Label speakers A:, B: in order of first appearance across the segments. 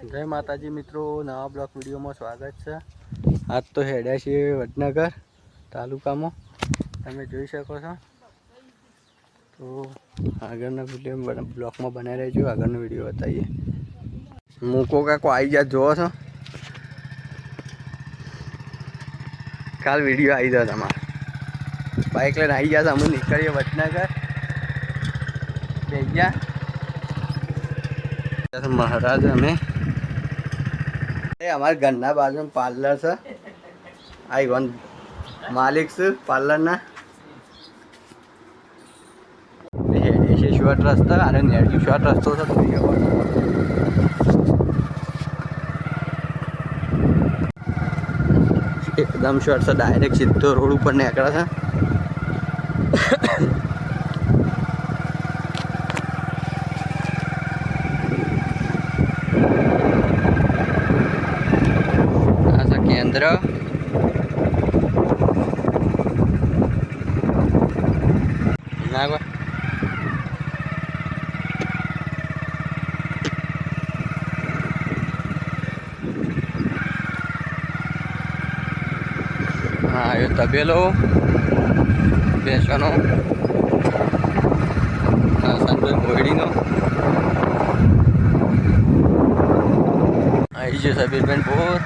A: જય માતાજી મિત્રો, નવા બ્લોક વિડીયોમાં સ્વાગત છે. આજ તો હેડ્યા છીએ વડનગર તાલુકામાં. તમે જોઈ શકો છો. તો આગળના વીડિયો બ્લોકમાં બનાવી રહેજો. આગળનો વીડિયો બતાવીએ. મૂકો કાકો આવી જાય જોવો છો? કાલ વીડિયો આવી જાવ તમારે. બાઇક લઈને આવી ગયા અમે નીકળીએ વડનગર. બે ગયા. મહારાજ અમે એ અમારા ઘરના બાજુ પાર્લર છે. આ વન માલિક છે પાર્લરના. છે શોર્ટ રસ્તા અને નેટ શોર્ટ રસ્તો છે, તો એકદમ શોર્ટ છે, ડાયરેક્ટ સીધો રોડ ઉપર નીકળે છે આ છે કેન્દ્ર કોઈ હા એ તબેલો બેસવાનો. સંતોષ મોયડીનો. આવી છે સબીરબેન બોર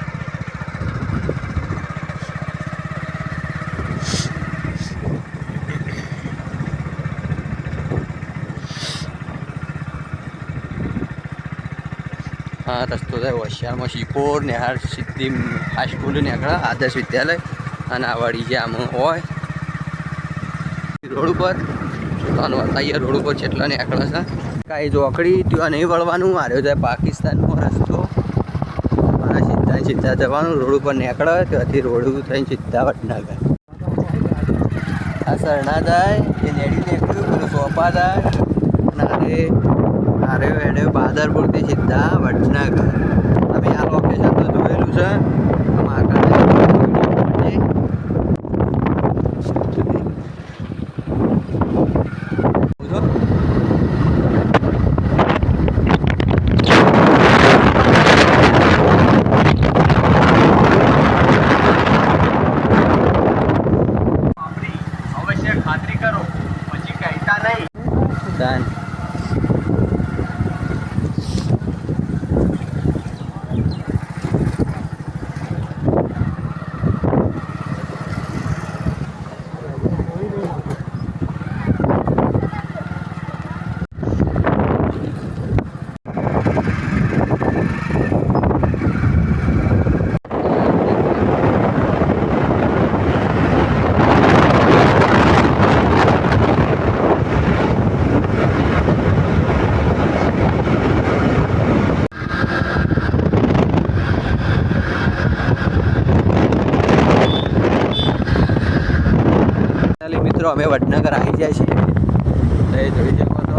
A: હોશિયારમાં રસ્તો થાય. હોશિયારમાં શિકોર નેહાર સિદ્ધિ હાઈસ્કૂલ નીકળે આદર્શ વિદ્યાલય. અને આ વાડી જે આમાં હોય, રોડ ઉપર. પોતાનું અત્યારે રોડ ઉપર જેટલા નીકળે છે. કાંઈ જોકડી ત્યાં નહીં વળવાનું માર્યો જાય પાકિસ્તાનનો રસ્તો. અને સીધા સીધા જવાનું, રોડ ઉપર નીકળે, ત્યાંથી રોડ થઈને સીધા વડનગર. આ સરણા થાય એ નેડી નીકળ્યું, પેલું સોપા થાય અને અરે એને બાદરપુરથી સીધા વડનગર. તમે આ લોકેશન તો જોયેલું છે.
B: ખાતરી કરો. પછી કહેતા નહીં
A: Done. ચાલી મિત્રો અમે વડનગર આવી જાય છીએ તો એ જોઈ શકો તો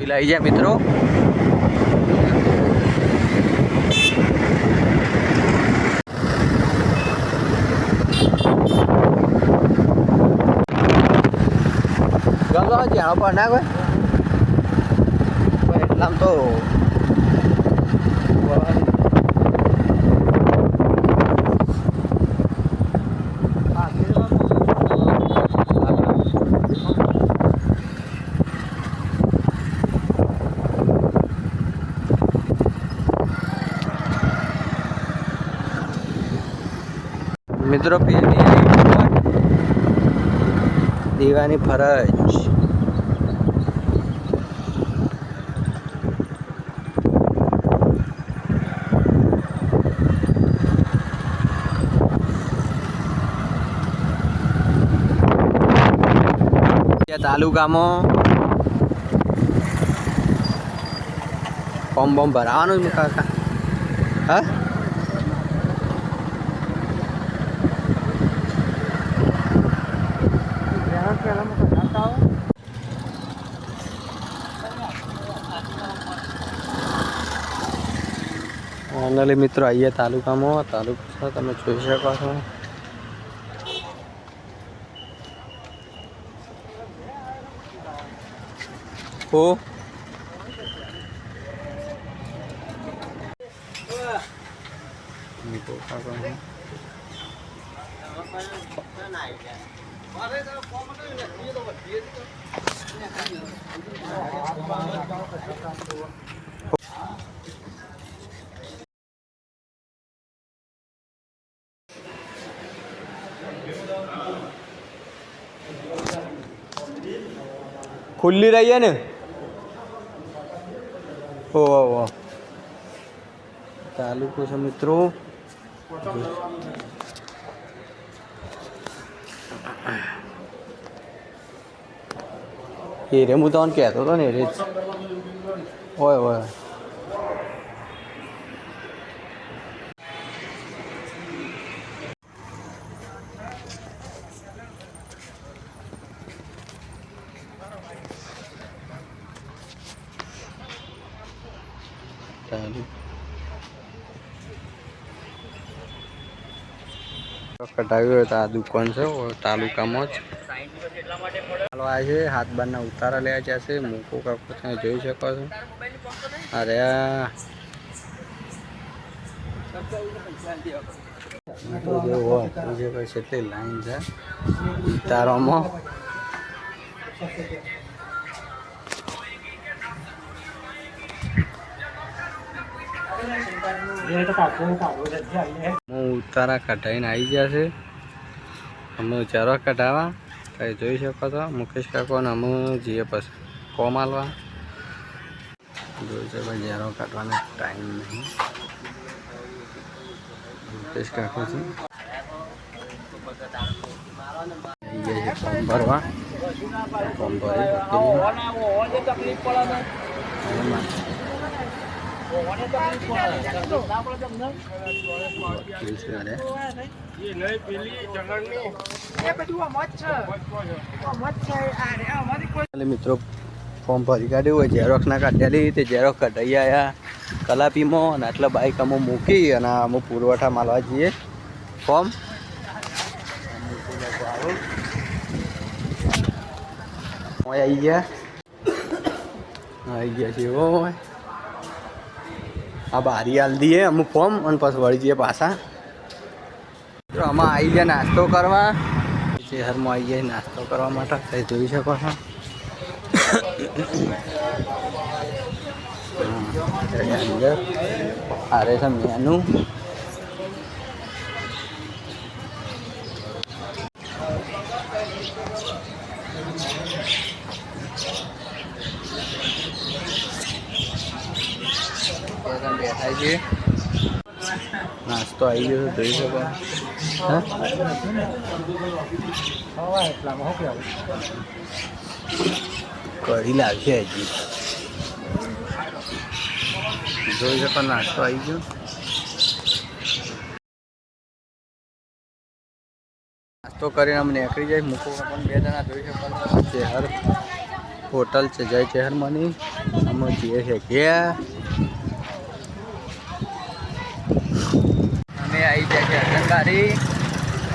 A: લઈ જાય મિત્રો. ગયો પણ ના કોઈ એટલામ તો મિત્રો પેલી દેવાની ફરજ. તાલુકામાં ફોર્મ બોમ ભરાવાનું જ કાકા હા? ફાઇનલી મિત્રો આઈએ તાલુકામાં. તાલુકા તમે જોઈ શકો છો. કાકા. ખુલ્લી રહીએ ને ઓ ઓ તાલુકો છે મિત્રો. એ રે હું તમને કહેતો હતો ને, એ રે જ. ઓય. હોય તો આ દુકાન છે તાલુકામાં જ. આ છે, હાથ બારના ઉતારા લેવા જશે મૂકો કાકો, તમે જોઈ શકો છો. અરે. તો જો જે પછી એટલી લાઈન છે. ઉતારોમાં. હું. ઉતારા કઢાઈને આવી ગયા છે. અમે ચારો કઢાવા. તમે જોઈ શકો છો. મુકેશ કાકો ને અમે જઈએ પછી. કોમ આલવા. જોઈ શકો ચારો કાઢવાનો ટાઈમ નહીં. મુકેશ કાકો છે. ફોર્મ ભરવા. ફોર્મ ભરી મિત્રો ફોર્મ ભરી કાઢ્યું હોય ઝેરોક્ષ ના કાઢેલી તે ઝેરોક્ષ કઢાઈ આવ્યા કલાપીમાં અને આટલા બાઈક અમુક મૂકી અને અમુક પુરવઠા માલવા જઈએ. ફોર્મ આવી ગયા. આવી ગયા છે આ બારી હાલ દઈએ અમુક ફોર્મ, અને પછી વળી જઈએ પાછા. આમાં આવી ગયા નાસ્તો કરવા. શહેરમાં આવી ગયા નાસ્તો કરવા માટે કંઈ જોઈ શકો છો. અંદર આરે છે મેનુ બેઠા છીએ નાસ્તો આવી ગયો જોઈ શકો. કઢી લાવશે હજી. જોઈ શકો નાસ્તો આવી ગયો. નાસ્તો કરીને અમે નીકળી જાય મૂકો પણ બે જણા જોઈ શકો. ચેહર હોટલ છે જય ચેહર મની. અમે જઈએ છે ગયા અમે આવી અજંકારી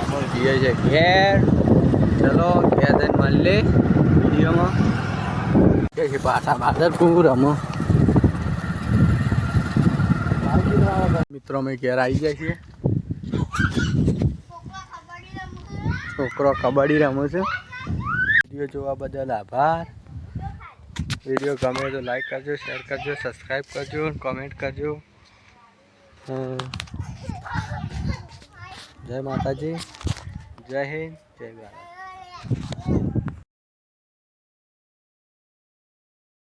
A: અમે જઈએ છે ઘેર. ચલો, ઘેર જઈને મળીએ વિડીયોમાં. કે છે પાછા બાદર પૂર અમે મિત્રો, અમે ઘેર આવી જાય છીએ. છોકરો કબડ્ડી રમો છે. વીડિયો જોવા બદલ આભાર. વીડિયો ગમે તો લાઈક કરજો શેર કરજો સબસ્ક્રાઈબ કરજો કોમેન્ટ કરજો. હમ. જય માતાજી. જય હિન્દ જય ભારત.